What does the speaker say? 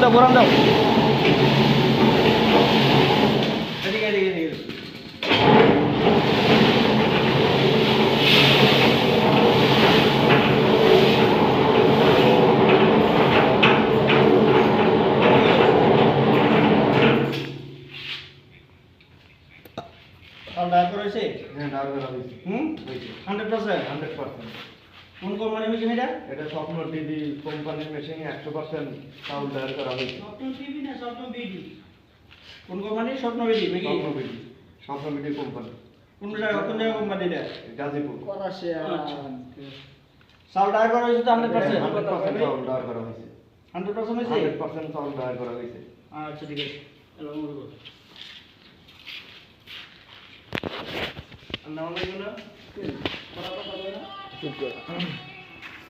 দাও বোরান দাও এদিকে এদিকে এদিকে আর ডাক করেছে হ্যাঁ ডাল করা হয়েছে। হুম? হয়েছে। হান্ড্রেড পার্সেন্ট হান্ড্রেড পার্সেন্ট কোন কোম্পানি মেশিন এটা? এটা স্বপ্ন টিভি কোম্পানির মেশিনে একশো পার্সেন্ট চাউল তৈরি করা হয়েছে। স্বপ্ন টিভি না স্বপ্ন বিডি? কোন কোম্পানি স্বপ্ন বিডি নাকি? স্বপ্ন বিডি। স্বপ্ন বিডি কোম্পানি কোন জায়গা কোন জায়গা কোম্পানি এটা? গাজীপুর। সাল ডাক করা হয়েছে তো হান্ড্রেড পার্সেন্ট হান্ড্রেড পার্সেন্ট চাউল তৈরি করা হয়েছে। হান্ড্রেড পার্সেন্ট হয়েছে? হান্ড্রেড পার্সেন্ট চাউল তৈরি করা হয়েছে। আচ্ছা ঠিক আছে। এলো মনে করো আর